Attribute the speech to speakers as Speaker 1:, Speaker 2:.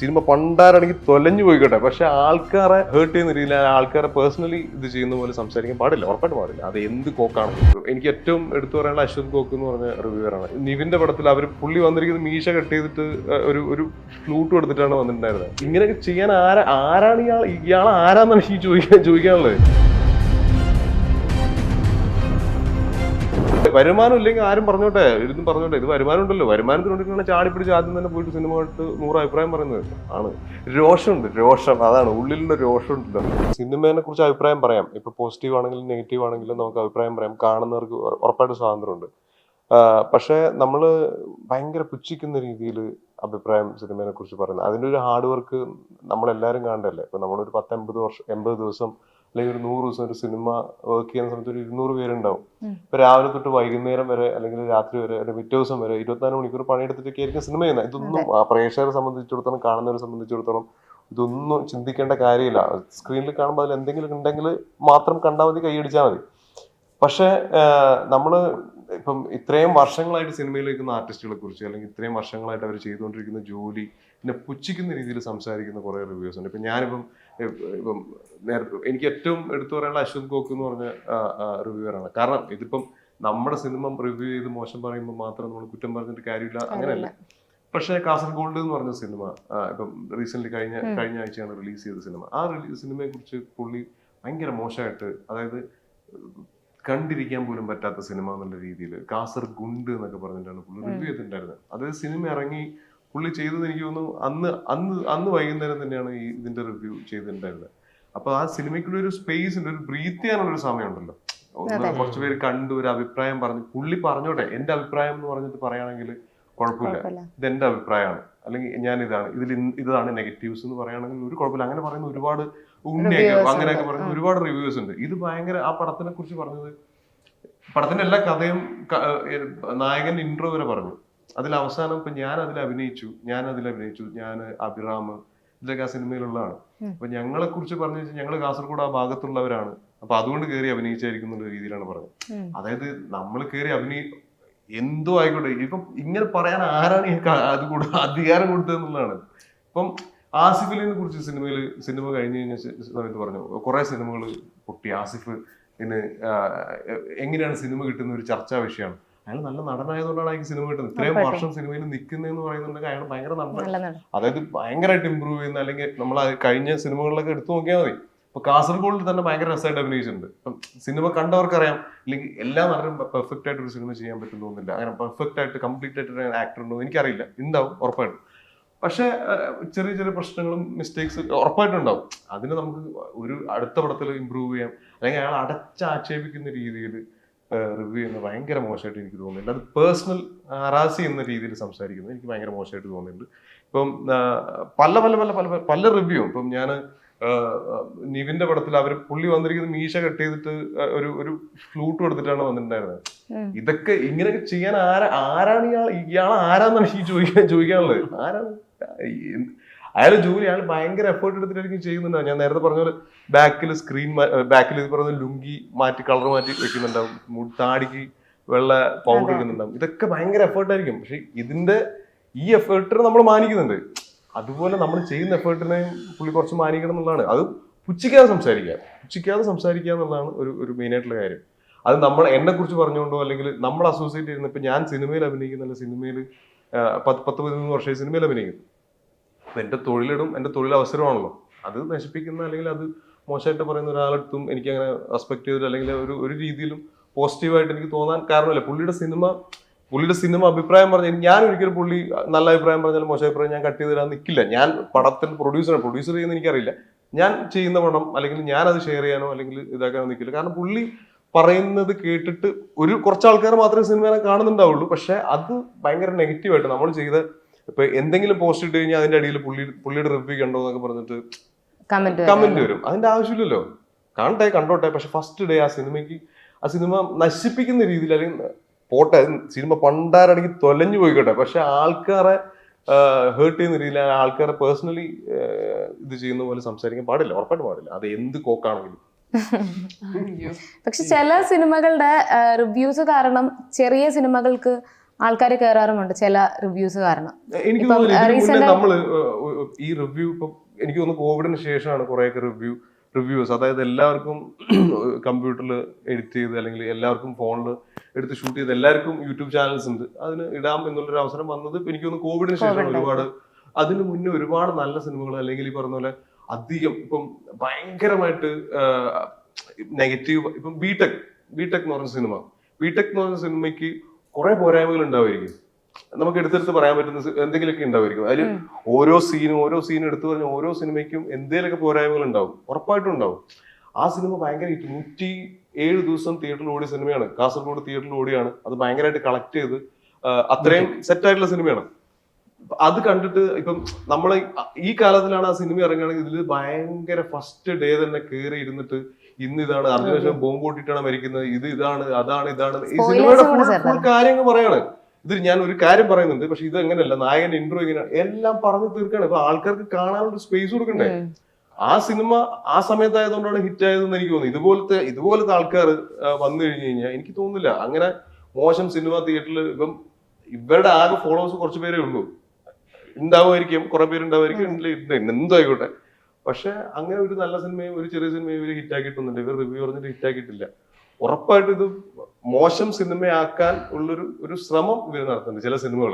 Speaker 1: Cinema പണ്ടാരാണെങ്കിൽ തൊലഞ്ഞു പോയിക്കോട്ടെ. പക്ഷെ ആൾക്കാരെ ഹേർട്ട് ചെയ്യുന്ന രീതിയിൽ ആൾക്കാരെ പേഴ്സണലി ഇത് ചെയ്യുന്ന പോലെ സംസാരിക്കാൻ പാടില്ല. ഉറപ്പായിട്ട് പാടില്ല. അത് എന്ത് കോക്കാണ്? എനിക്ക് ഏറ്റവും എടുത്തു പറയാനുള്ള അശ്വത് കോക്ക് എന്ന് പറഞ്ഞ റിവ്യൂവറാണ് നിവിന്റെ പടത്തിൽ അവർ പുള്ളി വന്നിരിക്കുന്നത് മീശ കട്ട് ചെയ്തിട്ട് ഒരു ഒരു ഫ്ലൂട്ട് എടുത്തിട്ടാണ് വന്നിട്ടുണ്ടായിരുന്നത്. ഇങ്ങനെയൊക്കെ ചെയ്യാൻ ആരാ ആരാണ് ഇയാൾ ഇയാൾ ആരാന്നാണ് ചോദിക്കാൻ ചോദിക്കാനുള്ളത്? വരുമാനം ഇല്ലെങ്കിൽ ആരും പറഞ്ഞോട്ടെ ഇരുന്നും പറഞ്ഞോട്ടെ ഇത് വരുമാനം ഉണ്ടല്ലോ. വരുമാനത്തിന് വേണ്ടിയിട്ടാണ് ചാടി പിടിച്ച് ആദ്യം തന്നെ പോയിട്ട് സിനിമ എടുത്ത് നൂറ് അഭിപ്രായം പറയുന്നത് ആണ്. രോഷമുണ്ട് രോഷം. അതാണ് ഉള്ളിലുള്ള രോഷം ഉണ്ടല്ലോ സിനിമയെ കുറിച്ച് അഭിപ്രായം പറയാം. ഇപ്പൊ പോസിറ്റീവ് ആണെങ്കിലും നെഗറ്റീവ് ആണെങ്കിലും നമുക്ക് അഭിപ്രായം പറയാം. കാണുന്നവർക്ക് ഉറ- ഉറപ്പായിട്ട് സ്വാതന്ത്ര്യമുണ്ട്. പക്ഷേ നമ്മൾ ഭയങ്കര പുച്ഛിക്കുന്ന രീതിയിൽ അഭിപ്രായം സിനിമയെ കുറിച്ച് പറയുന്നത്. അതിന്റെ ഒരു ഹാർഡ് വർക്ക് നമ്മളെല്ലാവരും കാണണ്ടല്ലേ? ഇപ്പൊ നമ്മളൊരു പത്ത് എൺപത് വർഷം എൺപത് ദിവസം അല്ലെങ്കിൽ ഒരു നൂറ് ദിവസം ഒരു സിനിമ വർക്ക് ചെയ്യുന്ന സമയത്ത് ഒരു ഇരുന്നൂറ് പേരുണ്ടാവും. ഇപ്പൊ രാവിലെ തൊട്ട് വൈകുന്നേരം വരെ അല്ലെങ്കിൽ രാത്രി വരെ അല്ലെങ്കിൽ പിറ്റേ ദിവസം വരെ ഇരുപത്തിനാല് മണിക്കൂർ പണിയെടുത്തിട്ടൊക്കെ ആയിരിക്കും സിനിമ ചെയ്യുന്നത്. ഇതൊന്നും ആ പ്രേക്ഷകരെ സംബന്ധിച്ചിടത്തോളം കാണുന്നവരെ സംബന്ധിച്ചിടത്തോളം ഇതൊന്നും ചിന്തിക്കേണ്ട കാര്യമില്ല. സ്ക്രീനിൽ കാണുമ്പോൾ അതിൽ എന്തെങ്കിലും ഉണ്ടെങ്കിൽ മാത്രം കണ്ടാൽ മതി കൈയടിച്ചാൽ മതി. പക്ഷേ നമ്മൾ ഇപ്പം ഇത്രയും വർഷങ്ങളായിട്ട് സിനിമയിൽ നിൽക്കുന്ന ആർട്ടിസ്റ്റുകളെ കുറിച്ച് അല്ലെങ്കിൽ ഇത്രയും വർഷങ്ങളായിട്ട് അവർ ചെയ്തുകൊണ്ടിരിക്കുന്ന ജോലി പിന്നെ പുച്ഛിക്കുന്ന രീതിയിൽ സംസാരിക്കുന്ന കുറേ റിവ്യൂസ് ഉണ്ട്. ഇപ്പം ഞാനിപ്പം ഇപ്പം എനിക്ക് ഏറ്റവും എടുത്തു പറയാനുള്ള അശ്വത് ഗോക്ക് എന്ന് പറഞ്ഞ റിവ്യൂവറാണ് കാരണം ഇതിപ്പം നമ്മുടെ സിനിമ റിവ്യൂ ചെയ്ത് മോശം പറയുമ്പോൾ മാത്രം നമ്മൾ കുറ്റം പറഞ്ഞിട്ട് കാര്യമില്ല അങ്ങനെയല്ല. പക്ഷേ കാസർഗോഡ് എന്ന് പറഞ്ഞ സിനിമ ഇപ്പം റീസെന്റ് കഴിഞ്ഞ കഴിഞ്ഞ ആഴ്ചയാണ് റിലീസ് ചെയ്ത സിനിമ. ആ റിലീസ് സിനിമയെ കുറിച്ച് പുള്ളി ഭയങ്കര മോശമായിട്ട് അതായത് കണ്ടിരിക്കാൻ പോലും പറ്റാത്ത സിനിമ എന്നുള്ള രീതിയിൽ കാസർഗുണ്ട് എന്നൊക്കെ പറഞ്ഞിട്ടാണ് പുള്ളി റിവ്യൂ ചെയ്തിട്ടുണ്ടായിരുന്നത്. അതായത് സിനിമ ഇറങ്ങി പുള്ളി ചെയ്തത് എനിക്ക് തോന്നുന്നു അന്ന് അന്ന് അന്ന് വൈകുന്നേരം തന്നെയാണ് ഈ ഇതിന്റെ റിവ്യൂ ചെയ്തിട്ടുണ്ടായിരുന്നത്. അപ്പൊ ആ സിനിമയ്ക്കുള്ള ഒരു സ്പേസ് ഉണ്ട് ഒരു ബ്രീത്ത് ചെയ്യാനുള്ള ഒരു സമയമുണ്ടല്ലോ. ഒന്ന് കുറച്ച് പേര് കണ്ടു ഒരു അഭിപ്രായം പറഞ്ഞു. പുള്ളി പറഞ്ഞോട്ടെ എന്റെ അഭിപ്രായം എന്ന് പറഞ്ഞിട്ട് പറയുകയാണെങ്കിൽ കുഴപ്പമില്ല. ഇതെന്റെ അഭിപ്രായമാണ്. അല്ലെങ്കിൽ ഞാൻ ഇതാണ് ഇതിൽ ഇതാണ് നെഗറ്റീവ്സ് എന്ന് പറയുകയാണെങ്കിൽ ഒരു കുഴപ്പമില്ല. അങ്ങനെ പറയുന്ന ഒരുപാട് ഉണ്ണിയൊക്കെ അങ്ങനെയൊക്കെ. പറയുന്ന ഒരുപാട് റിവ്യൂസ് ഉണ്ട്. ഇത് ഭയങ്കര ആ പടത്തിനെ കുറിച്ച് പറഞ്ഞത് പടത്തിന്റെ എല്ലാ കഥയും നായകൻ ഇൻട്രോ വരെ പറഞ്ഞു. അതിൽ അവസാനം ഇപ്പൊ ഞാൻ അതിൽ അഭിനയിച്ചു ഞാൻ അതിൽ അഭിനയിച്ചു ഞാൻ അഭിറാം ഇതൊക്കെ ആ സിനിമയിലുള്ളതാണ്. അപ്പൊ ഞങ്ങളെ കുറിച്ച് പറഞ്ഞു വെച്ചാൽ ഞങ്ങൾ കാസർഗോഡ് ആ ഭാഗത്തുള്ളവരാണ്. അപ്പൊ അതുകൊണ്ട് കയറി അഭിനയിച്ചായിരിക്കും എന്നുള്ള രീതിയിലാണ് പറഞ്ഞത്. അതായത് നമ്മൾ കയറി അഭിനയി എന്തോ ആയിക്കോട്ടെ. ഇപ്പം ഇങ്ങനെ പറയാൻ ആരാണ് ഈ അത് കൂടെ അധികാരം കൊടുത്തത് എന്നുള്ളതാണ്. ഇപ്പം ആസിഫലിനെ കുറിച്ച് സിനിമയിൽ സിനിമ കഴിഞ്ഞ് കഴിഞ്ഞ സമയത്ത് പറഞ്ഞു. കുറേ സിനിമകൾ പൊട്ടി. ആസിഫ് ഇന്ന് എങ്ങനെയാണ് സിനിമ കിട്ടുന്ന ഒരു ചർച്ചാ വിഷയമാണ്. അയാൾ നല്ല നടനായതുകൊണ്ടാണ് അയാൾക്ക് സിനിമ കിട്ടുന്നത്. ഇത്രയും വർഷം സിനിമയിൽ നിൽക്കുന്നതെന്ന് പറയുന്നുണ്ടെങ്കിൽ അയാൾ ഭയങ്കര നടൻ. അതായത് ഭയങ്കരമായിട്ട് ഇമ്പ്രൂവ് ചെയ്യുന്ന അല്ലെങ്കിൽ നമ്മൾ കഴിഞ്ഞ സിനിമകളിലൊക്കെ എടുത്തു നോക്കിയാൽ മതി. ഇപ്പൊ കാസർഗോഡിൽ തന്നെ ഭയങ്കര രസമായിട്ട് അഭിനയിച്ചിട്ടുണ്ട്. ഇപ്പം സിനിമ കണ്ടവർക്കറിയാം അല്ലെങ്കിൽ എല്ലാ നടനും പെർഫെക്റ്റ് ആയിട്ട് ഒരു സിനിമ ചെയ്യാൻ പറ്റും തോന്നുന്നില്ല. അങ്ങനെ പെർഫെക്റ്റ് ആയിട്ട് കംപ്ലീറ്റ് ആയിട്ട് ആക്ടർ ഉണ്ടോ എനിക്കറിയില്ല. ഉണ്ടാവും ഉറപ്പായിട്ടും. പക്ഷേ ചെറിയ ചെറിയ പ്രശ്നങ്ങളും മിസ്റ്റേക്സ് ഉറപ്പായിട്ടും ഉണ്ടാവും അതിന് നമുക്ക് ഒരു അടുത്ത പടത്തിൽ ഇമ്പ്രൂവ് ചെയ്യാം. അല്ലെങ്കിൽ അയാൾ അടച്ചാക്ഷേപിക്കുന്ന രീതിയിൽ റിവ്യൂ ചെയ്യുന്നത് ഭയങ്കര മോശമായിട്ട് എനിക്ക് തോന്നുന്നുണ്ട് അത് പേഴ്സണൽ ഹറാസ് ചെയ്യുന്ന രീതിയിൽ സംസാരിക്കുന്നത് എനിക്ക് ഭയങ്കര മോശമായിട്ട് തോന്നുന്നുണ്ട്. ഇപ്പം പല പല പല പല പല റിവ്യൂ ഇപ്പം ഞാൻ നിവിന്റെ പടത്തിൽ അവർ പുള്ളി വന്നിരിക്കുന്ന മീശ കട്ട് ചെയ്തിട്ട് ഒരു ഒരു ഫ്ലൂട്ട് എടുത്തിട്ടാണ് വന്നിട്ടുണ്ടായിരുന്നത്. ഇതൊക്കെ ഇങ്ങനെയൊക്കെ ചെയ്യാൻ ആരാ ആരാണ് ഇയാൾ ഇയാൾ ആരാന്നാണ് എനിക്ക് ചോദിക്കാൻ ചോദിക്കാനുള്ളത്? ആരാണ്? അയാൾ ജോലി അയാൾ ഭയങ്കര എഫേർട്ട് എടുത്തിട്ടായിരിക്കും ചെയ്യുന്നുണ്ടാവും ഞാൻ നേരത്തെ പറഞ്ഞ പോലെ ബാക്കിൽ സ്ക്രീൻ ബാക്കിൽ ഇത് പറഞ്ഞ ലുങ്കി മാറ്റി കളർ മാറ്റി വെക്കുന്നുണ്ടാവും. താടിക്ക് വെള്ള പൗഡർ
Speaker 2: വെക്കുന്നുണ്ടാവും
Speaker 1: ഇടുന്നുണ്ടാവും. ഇതൊക്കെ ഭയങ്കര എഫേർട്ട് ആയിരിക്കും. പക്ഷെ ഇതിന്റെ ഈ എഫേർട്ടിനെ നമ്മൾ മാനിക്കുന്നുണ്ട്. അതുപോലെ നമ്മൾ ചെയ്യുന്ന എഫേർട്ടിനെ പുള്ളി കുറച്ച് മാനിക്കണം എന്നുള്ളതാണ്. അത് പുച്ഛിക്കാതെ സംസാരിക്കുക. പുച്ഛിക്കാതെ സംസാരിക്കുക എന്നുള്ളതാണ് ഒരു ഒരു മെയിൻ ആയിട്ടുള്ള കാര്യം. അത് നമ്മൾ എന്നെ കുറിച്ച് പറഞ്ഞുകൊണ്ടോ അല്ലെങ്കിൽ നമ്മൾ അസോസിയേറ്റ് ചെയ്യുന്ന ഇപ്പൊ ഞാൻ സിനിമയിൽ അഭിനയിക്കുന്ന അല്ലെങ്കിൽ സിനിമയിൽ പത്ത് പത്ത് പതിമൂന്ന് വർഷമായി സിനിമയിൽ അഭിനയിക്കുന്നു. അപ്പൊ എന്റെ തൊഴിലിടും എന്റെ തൊഴിലവസരമാണല്ലോ അത് നശിപ്പിക്കുന്ന അല്ലെങ്കിൽ അത് മോശമായിട്ട് പറയുന്ന ഒരാളെടുത്തും എനിക്ക് അങ്ങനെ റെസ്പെക്ട് ചെയ്തില്ല അല്ലെങ്കിൽ ഒരു ഒരു രീതിയിലും പോസിറ്റീവായിട്ട് എനിക്ക് തോന്നാൻ കാരണമല്ല. പുള്ളിയുടെ സിനിമ പുള്ളിയുടെ സിനിമ അഭിപ്രായം പറഞ്ഞാൽ ഞാൻ ഒരിക്കലും പുള്ളി നല്ല അഭിപ്രായം പറഞ്ഞാലും മോശം അഭിപ്രായം ഞാൻ കട്ട് ചെയ്ത് തരാൻ നിൽക്കില്ല ഞാൻ പടത്തിൽ പ്രൊഡ്യൂസറാണ് പ്രൊഡ്യൂസർ ചെയ്യുന്ന എനിക്കറിയില്ല. ഞാൻ ചെയ്യുന്ന പടം അല്ലെങ്കിൽ ഞാൻ അത് ഷെയർ ചെയ്യാനോ അല്ലെങ്കിൽ ഇതാക്കാനോ നിൽക്കില്ല കാരണം പുള്ളി പറയുന്നത് കേട്ടിട്ട് ഒരു കുറച്ച് ആൾക്കാർ മാത്രമേ സിനിമ കാണുന്നുണ്ടാവുള്ളൂ. പക്ഷെ അത് ഭയങ്കര നെഗറ്റീവായിട്ട് നമ്മൾ ചെയ്ത ഇപ്പൊ എന്തെങ്കിലും പോസ്റ്റ് ഇട്ട് കഴിഞ്ഞാൽ അതിന്റെ അടിയിൽ പുള്ളി പുള്ളിയുടെ റിവ്യൂ കണ്ടോ എന്നൊക്കെ പറഞ്ഞിട്ട്
Speaker 2: കമന്റ്
Speaker 1: കമന്റ് വരും. അതിന്റെ ആവശ്യമില്ലല്ലോ. കാണട്ടെ കണ്ടോട്ടെ. പക്ഷെ ഫസ്റ്റ് ഡേ ആ സിനിമയ്ക്ക് ആ സിനിമ നശിപ്പിക്കുന്ന രീതിയിൽ അല്ലെങ്കിൽ പോട്ടെ സിനിമ പണ്ടാരാണെങ്കിൽ തൊലഞ്ഞു പോയിക്കോട്ടെ. പക്ഷെ ആൾക്കാരെ ഹേർട്ട് ചെയ്യുന്ന രീതിയിൽ ആൾക്കാരെ പേഴ്സണലി ഇത് ചെയ്യുന്ന പോലെ സംസാരിക്കാൻ പാടില്ല ഉറപ്പായിട്ട് പാടില്ല. അത് എന്ത് കോക്കാണെങ്കിലും.
Speaker 2: പക്ഷെ ചില സിനിമകളുടെ റിവ്യൂസ് കാരണം ചെറിയ സിനിമകൾക്ക് ആൾക്കാർ കയറാറുമുണ്ട് ചില റിവ്യൂസ് കാരണം.
Speaker 1: എനിക്ക്
Speaker 2: ഇപ്പം,
Speaker 1: തോന്നുന്നു നമ്മൾ നമ്മൾ ഈ റിവ്യൂ ഇപ്പം എനിക്ക് തോന്നുന്നു കോവിഡിന് ശേഷമാണ് കുറെയൊക്കെ റിവ്യൂ റിവ്യൂസ് അതായത് എല്ലാവർക്കും കമ്പ്യൂട്ടറിൽ എഡിറ്റ് ചെയ്ത് അല്ലെങ്കിൽ എല്ലാവർക്കും ഫോണിൽ എടുത്ത് ഷൂട്ട് ചെയ്ത് എല്ലാവർക്കും യൂട്യൂബ് ചാനൽസ് ഉണ്ട്. അതിന് ഇടാം എന്നുള്ളൊരു അവസരം വന്നത് എനിക്കൊന്ന് എനിക്ക് തോന്നുന്നു കോവിഡിന്
Speaker 2: ശേഷം
Speaker 1: ഒരുപാട്. അതിന് മുന്നേ ഒരുപാട് നല്ല സിനിമകൾ അല്ലെങ്കിൽ ഈ പറഞ്ഞ പോലെ അധികം ഇപ്പം ഭയങ്കരമായിട്ട് നെഗറ്റീവ് ഇപ്പം ബിടെക് ബിടെക് എന്ന് പറഞ്ഞ സിനിമ. ബിടെക് എന്ന് പറഞ്ഞ സിനിമയ്ക്ക് കുറെ പോരായ്മകൾ ഉണ്ടാവുമായിരിക്കും. നമുക്ക് എടുത്തെടുത്ത് പറയാൻ പറ്റുന്ന എന്തെങ്കിലുമൊക്കെ ഉണ്ടാവുമായിരിക്കും. അതിൽ ഓരോ സീനും ഓരോ സീനും എടുത്തു പറഞ്ഞ ഓരോ സിനിമയ്ക്കും എന്തെങ്കിലുമൊക്കെ പോരായ്മകൾ ഉണ്ടാവും. ഉറപ്പായിട്ടും ഉണ്ടാവും. ആ സിനിമ ഭയങ്കര നൂറ്റി ഏഴ് ദിവസം തിയേറ്ററിൽ ഓടിയ സിനിമയാണ്. കാസർഗോഡ് തിയേറ്ററിൽ ഓടിയാണ് അത് ഭയങ്കരമായിട്ട് കളക്ട് ചെയ്ത് അത്രയും സെറ്റായിട്ടുള്ള സിനിമയാണ്. അത് കണ്ടിട്ട് ഇപ്പം നമ്മൾ ഈ കാലത്തിലാണ് ആ സിനിമ ഇറങ്ങുകയാണെങ്കിൽ ഇതിൽ ഭയങ്കര ഫസ്റ്റ് ഡേ തന്നെ കയറി ഇരുന്നിട്ട് ഇന്ന് ഇതാണ് അർജുന ബോംബ് പൊട്ടിയിട്ടാണ് മരിക്കുന്നത് ഇത് ഇതാണ് അതാണ് ഇതാണ്. ഈ സിനിമയുടെ കാര്യങ്ങൾ പറയാണ്. ഇത് ഞാൻ ഒരു കാര്യം പറയുന്നുണ്ട് പക്ഷെ ഇത് എങ്ങനെയല്ല നായകൻ ഇൻട്രോ ഇങ്ങനെയാണ് എല്ലാം പറഞ്ഞു തീർക്കാണ് ഇപ്പൊ ആൾക്കാർക്ക് കാണാനുള്ള സ്പേസ് കൊടുക്കണ്ടേ. ആ സിനിമ ആ സമയത്തായതുകൊണ്ടാണ് ഹിറ്റ് ആയതെന്ന് എനിക്ക് തോന്നുന്നു ഇതുപോലത്തെ ഇതുപോലത്തെ ആൾക്കാർ വന്നു കഴിഞ്ഞു കഴിഞ്ഞാൽ എനിക്ക് തോന്നുന്നില്ല. അങ്ങനെ മോശം സിനിമ തിയേറ്ററിൽ ഇപ്പം ഇവരുടെ ആകെ ഫോളോവേഴ്സ് കുറച്ച് പേരേ ഉള്ളൂ. ഉണ്ടാവുമായിരിക്കും കുറെ പേരുണ്ടാവുമായിരിക്കും എന്തോ ആയിക്കോട്ടെ പക്ഷെ അങ്ങനെ ഒരു നല്ല സിനിമയും ഒരു ചെറിയ സിനിമയും ഇവർ ഹിറ്റ് ആക്കിയിട്ടൊന്നുമില്ല ഇവർ റിവ്യൂ പറഞ്ഞിട്ട് ഹിറ്റ് ആക്കിയിട്ടില്ല ഉറപ്പായിട്ടും ഇത് മോശം സിനിമയാക്കാൻ ഉള്ളൊരു ഒരു ശ്രമം ഇവർ നടത്തുന്നുണ്ട് ചില സിനിമകൾ